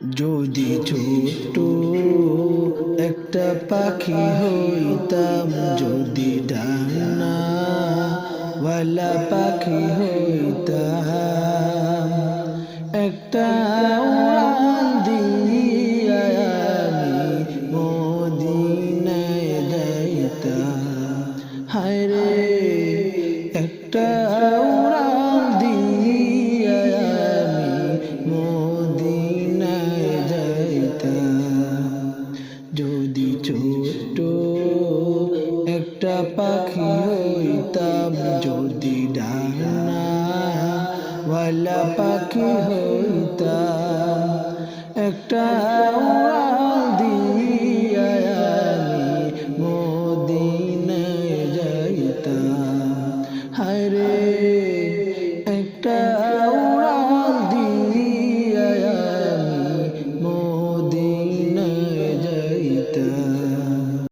যদি ছোট্ট একটা পাখি হইতাম, যদি ডানা পাখি হইতাম, একটা মদিনায় যাইতাম। হায় রে একটা ছোট একটা পাখি হইতাম। যদি ডানা ওয়ালা পাখি হইতাম একটা মদিনায় যাইতাম। হায় রে দিয়া আমি মদিনায় যাইতাম